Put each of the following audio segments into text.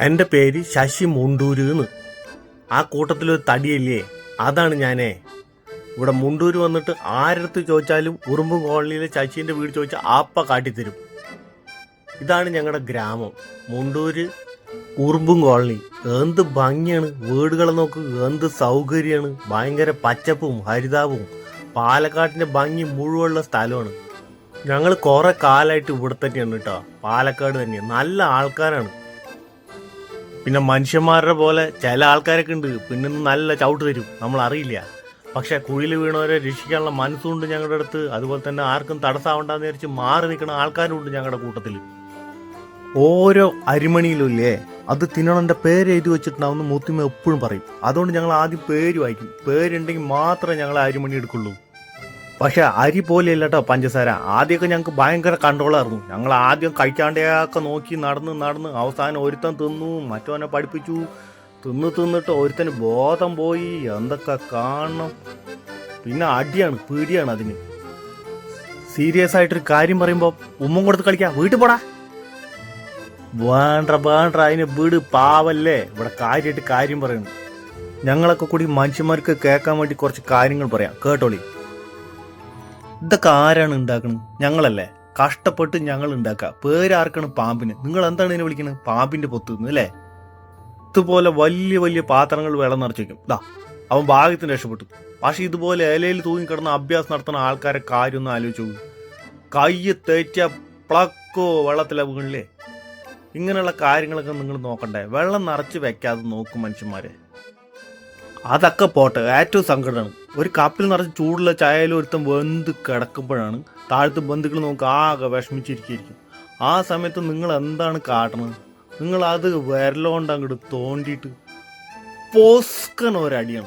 എന്റെ പേര് ശശി മുണ്ടൂര് എന്ന്. ആ കൂട്ടത്തിലൊരു തടിയല്ലേ? അതാണ് ഞാനേ. ഇവിടെ മുണ്ടൂര് വന്നിട്ട് ആരടുത്ത് ചോദിച്ചാലും ഉറുമ്പ് കോളനിയിലെ ശശീന്റെ വീട് ചോദിച്ചാൽ ആപ്പ കാട്ടിത്തരും. ഇതാണ് ഞങ്ങളുടെ ഗ്രാമം. മുണ്ടൂര് ഉറുമ്പും കോളനി. എന്ത് ഭംഗിയാണ്. വീടുകളെ നോക്ക് എന്ത് സൗകര്യമാണ്. ഭയങ്കര പച്ചപ്പും ഹരിതാവും പാലക്കാടിന്റെ ഭംഗി മുഴുവനുള്ള സ്ഥലമാണ്. ഞങ്ങൾ കുറെ കാലമായിട്ട് ഇവിടെ തന്നെയാണ് കേട്ടോ. പാലക്കാട് തന്നെയാണ് നല്ല ആൾക്കാരാണ്. പിന്നെ മനുഷ്യന്മാരുടെ പോലെ ചില ആൾക്കാരൊക്കെ ഉണ്ട്. പിന്നെ നല്ല ചവിട്ട് തരും. നമ്മൾ അറിയില്ല. പക്ഷെ കുഴിയിൽ വീണവരെ രക്ഷിക്കാനുള്ള മനസ്സുണ്ട് ഞങ്ങളുടെ അടുത്ത്. അതുപോലെ തന്നെ ആർക്കും തടസ്സമാവണ്ടെന്ന് വിചാരിച്ച് മാറി നിൽക്കുന്ന ആൾക്കാരുണ്ട് ഞങ്ങളുടെ കൂട്ടത്തിൽ. ഓരോ അരിമണിയിലും ഇല്ലേ? അത് തിന്നണന്റെ പേര് എഴുതി വെച്ചിട്ടുണ്ടാവുന്ന മുത്തിമ എപ്പോഴും പറയും. അതുകൊണ്ട് ഞങ്ങൾ ആദ്യം പേര് വായിക്കും. പേരുണ്ടെങ്കിൽ മാത്രമേ ഞങ്ങൾ അരിമണി എടുക്കുള്ളൂ. പക്ഷെ അരി പോലെയല്ല കേട്ടോ പഞ്ചസാര. ആദ്യമൊക്കെ ഞങ്ങൾക്ക് ഭയങ്കര കൺട്രോളായിരുന്നു ഞങ്ങൾ ആദ്യം കഴിക്കാണ്ടൊക്കെ നോക്കി നടന്ന് നടന്ന് അവസാനം ഒരുത്തൻ തിന്നു മറ്റവനെ പഠിപ്പിച്ചു. തിന്ന് തിന്നിട്ട് ഒരുത്തന് ബോധം പോയി. എന്തൊക്കെ കാണണം. പിന്നെ അടിയാണ് പീടിയാണ് അതിന്. സീരിയസ് ആയിട്ടൊരു കാര്യം പറയുമ്പോൾ ഉമ്മം കൊടുത്ത് കളിക്കാം. വീട്ടിൽ പോടാ. വേണ്ട വേണ്ട അതിന് വീട് പാവല്ലേ. ഇവിടെ കാര്യമായിട്ട് കാര്യം പറയുന്നു ഞങ്ങളൊക്കെ കൂടി മനുഷ്യന്മാർക്ക് കേൾക്കാൻ വേണ്ടി കുറച്ച് കാര്യങ്ങൾ പറയാം. കേട്ടോളി. ഇതൊക്കെ ആരാണ് ഉണ്ടാക്കുന്നത് ഞങ്ങളല്ലേ. കഷ്ടപ്പെട്ട് ഞങ്ങൾ ഉണ്ടാക്കുക. പേരാർക്കാണ് പാമ്പിന്? നിങ്ങൾ എന്താണ് ഇതിനെ വിളിക്കുന്നത് പാമ്പിന്റെ പൊത്തുന്ന് അല്ലേ? ഇതുപോലെ വലിയ വലിയ പാത്രങ്ങൾ വെള്ളം നിറച്ച് വെക്കും. ഇതാ അവൻ ഭാഗ്യത്തിന് രക്ഷപ്പെട്ടു. പക്ഷെ ഇതുപോലെ ഇലയിൽ തൂങ്ങിക്കിടന്ന അഭ്യാസം നടത്തുന്ന ആൾക്കാരെ കാര്യം ഒന്ന് ആലോചിച്ചു കയ്യ് തേച്ച പ്ലക്കോ വെള്ളത്തിലെ വീണില്ലേ? ഇങ്ങനെയുള്ള കാര്യങ്ങളൊക്കെ നിങ്ങൾ നോക്കണ്ടേ. വെള്ളം നിറച്ച് വെക്കാതെ നോക്കും മനുഷ്യന്മാരെ. അതൊക്കെ പോട്ടെ ഏറ്റവും സങ്കടമാണ്. ഒരു കപ്പിൽ നിറച്ച് ചൂടുള്ള ചായയിൽ ഒരുത്തം വെന്ത് കിടക്കുമ്പോഴാണ് താഴത്ത് ബന്ധുക്കൾ നോക്ക് ആകെ വിഷമിച്ചിരിക്കും ആ സമയത്ത് നിങ്ങൾ എന്താണ് കാട്ടണത്? നിങ്ങൾ അത് വിരലോണ്ട് അങ്ങോട്ട് തോണ്ടിയിട്ട് പോസ്കൻ ഒരടിയാണ്.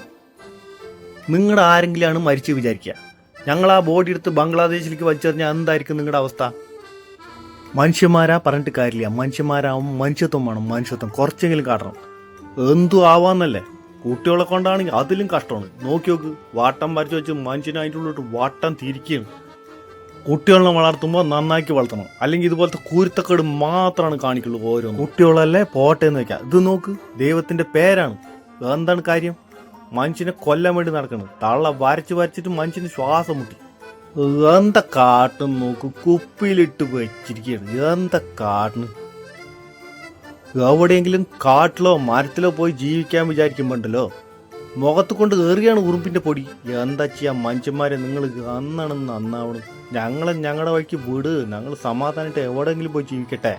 നിങ്ങളുടെ ആരെങ്കിലാണ് മരിച്ച് വിചാരിക്കുക. ഞങ്ങൾ ആ ബോഡി എടുത്ത് ബംഗ്ലാദേശിലേക്ക് വലിച്ചെറിഞ്ഞാൽ എന്തായിരിക്കും നിങ്ങളുടെ അവസ്ഥ? മനുഷ്യന്മാരാ പറഞ്ഞിട്ട് കാര്യമില്ല. മനുഷ്യന്മാരാവും മനുഷ്യത്വം വേണം. മനുഷ്യത്വം കുറച്ചെങ്കിലും കാട്ടണം. എന്തു ആവാന്നല്ലേ? കുട്ടികളെ കൊണ്ടാണെങ്കിൽ അതിലും കഷ്ടമാണ് നോക്കി നോക്ക് വാട്ടം വരച്ച് വെച്ച് മനുഷ്യന് അതിന്റെ ഉള്ളിട്ട് വാട്ടം തിരിക്കുകയാണ്. കുട്ടികളെ വളർത്തുമ്പോൾ നന്നാക്കി വളർത്തണം. അല്ലെങ്കിൽ ഇതുപോലത്തെ കുരുത്തക്കേട് മാത്രമാണ് കാണിക്കുള്ളൂ ഓരോ കുട്ടികളല്ലേ പോട്ടെ എന്ന് വെക്കാം. ഇത് നോക്ക് ദൈവത്തിന്റെ പേരാണ്. എന്താണ് കാര്യം? മനുഷ്യനെ കൊല്ലാൻ വേണ്ടി നടക്കണം. തള്ള വരച്ച് വരച്ചിട്ട് മനുഷ്യന് ശ്വാസം മുട്ടി. എന്താ കാട്ടും നോക്ക് കുപ്പിയിലിട്ട് വെച്ചിരിക്കുകയാണ്. എന്താ കാട്ടിന് എവിടെയെങ്കിലും കാട്ടിലോ മരത്തിലോ പോയി ജീവിക്കാൻ വിചാരിക്കുമ്പോണ്ടല്ലോ. മുഖത്ത് കൊണ്ട് കയറിയാണ് ഉറുമ്പിന്റെ പൊടി. എന്താ ചെയ്യാ മനുഷ്യന്മാരെ നിങ്ങൾ അന്നാണ് നന്നാവണം. ഞങ്ങളെ ഞങ്ങളുടെ വഴിക്ക് വിട്. ഞങ്ങൾ സമാധാനമായിട്ട് എവിടെയെങ്കിലും പോയി ജീവിക്കട്ടെ.